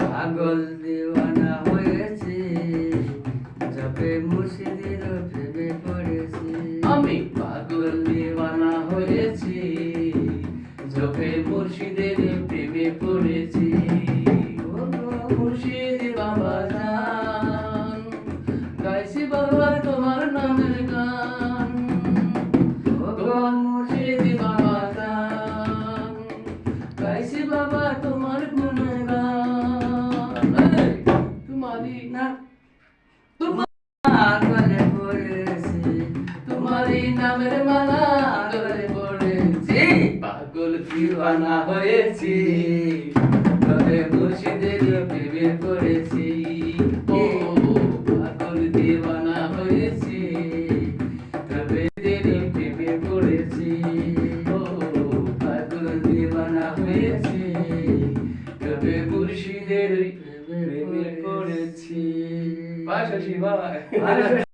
পাগল দিওয়ানা হয়েছি জপে মুর্শিদের প্রেমে পড়েছি। আমি পাগল দিওয়ানা হয়েছি জপে মুর্শিদের প্রেমে পড়েছি। মুর্শিদ বাবা না। তোমার পাগলে পড়েছি, তোমারই নামের মালা গলে পড়েছি। পাগল দিওয়ানা হয়েছি, তবে মুর্শিদের প্রেমে পড়েছি। ও পাগল দিওয়ানা হয়েছি, তবে প্রেমে পড়েছি। ও পাগল দিওয়ানা হয়েছি, তবে মুর্শিদের প্রেমে Ah, eso sí, va.